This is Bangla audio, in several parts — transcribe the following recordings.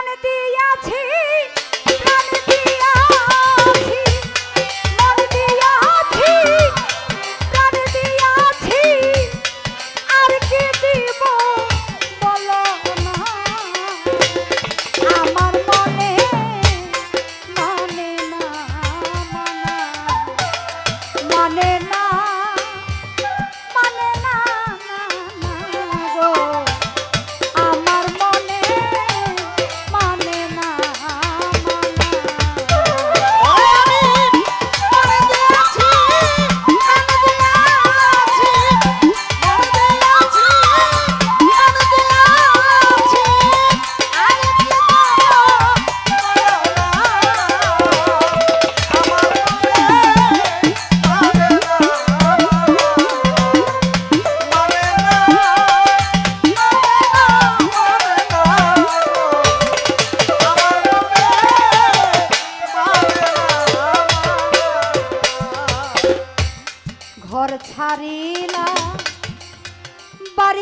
জীবন দিয়াছি।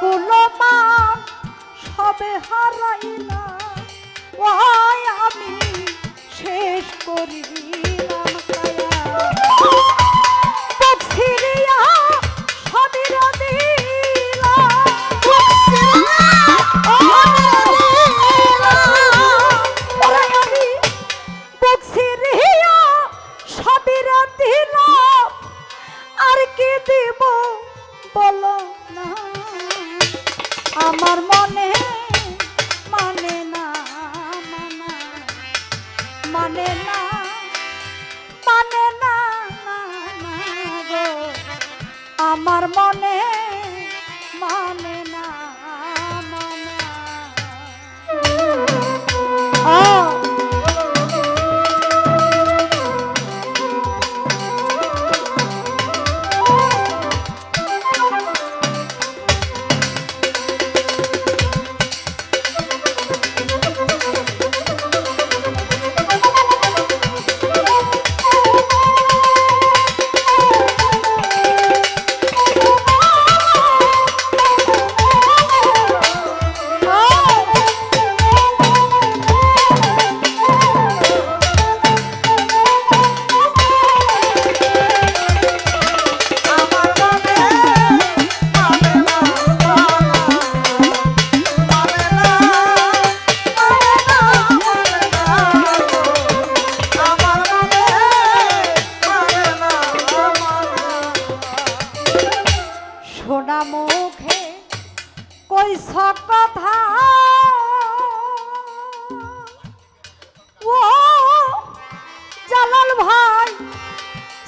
কুলমান সবে হারাইলা ওহাই আমি শেষ করিব মনে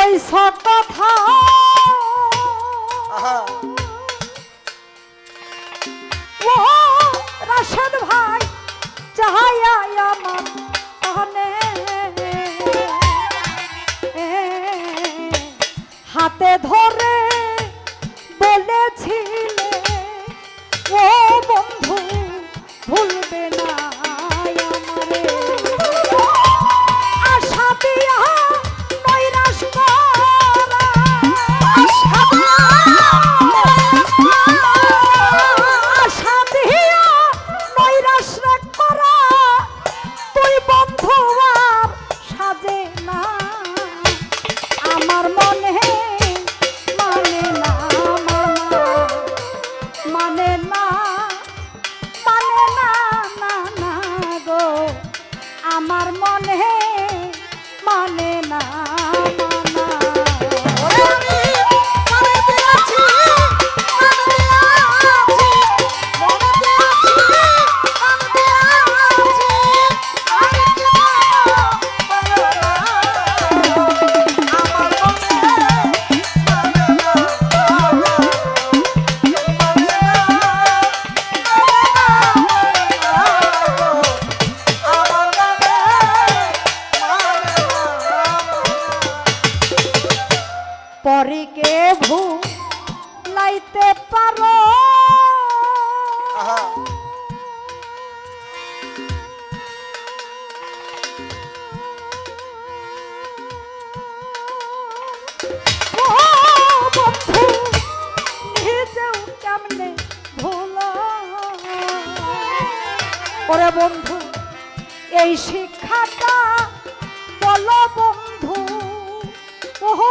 ওই ছোট পরীকে ভু লাইতে পারো ওরে বন্ধু এই শিক্ষাটা বলো বন্ধু। ওহো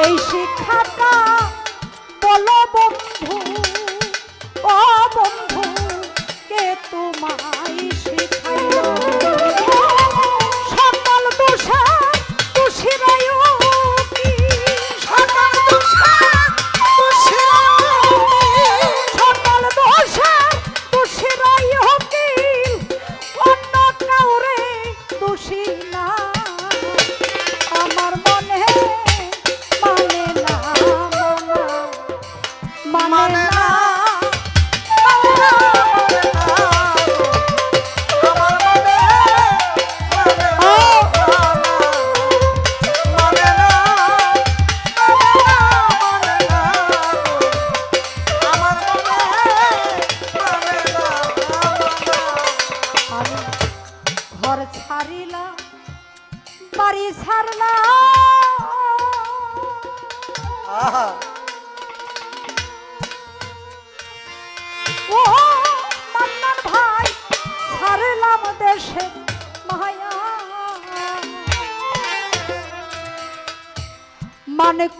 এই শিক্ষাটা বলো বন্ধু ও বন্ধু কে তোমার?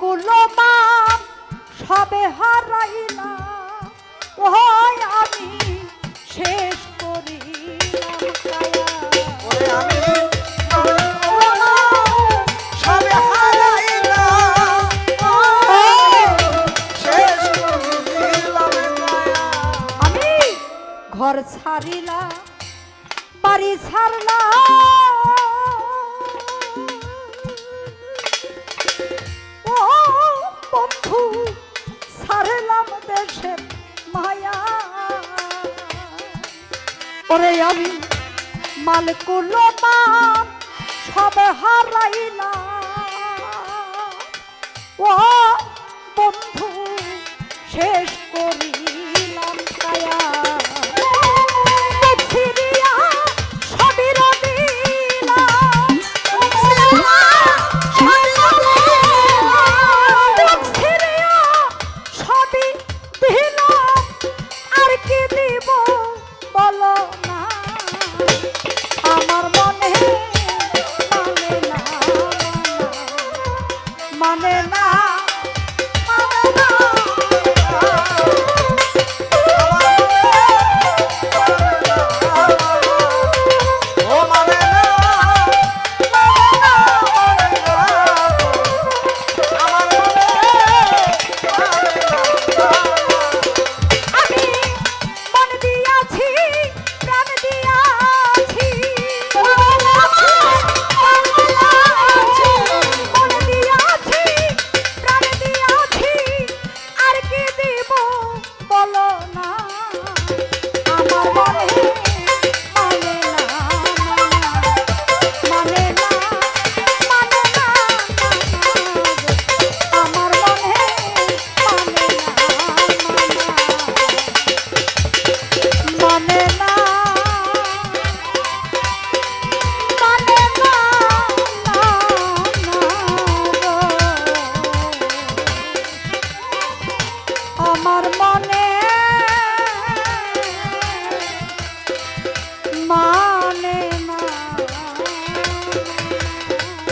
কুলো মাম সবে হারাইলা ওই আমি শেষ করিলাম আমি ঘর ছাড়িলা বাড়ি ছাড়লা শেষ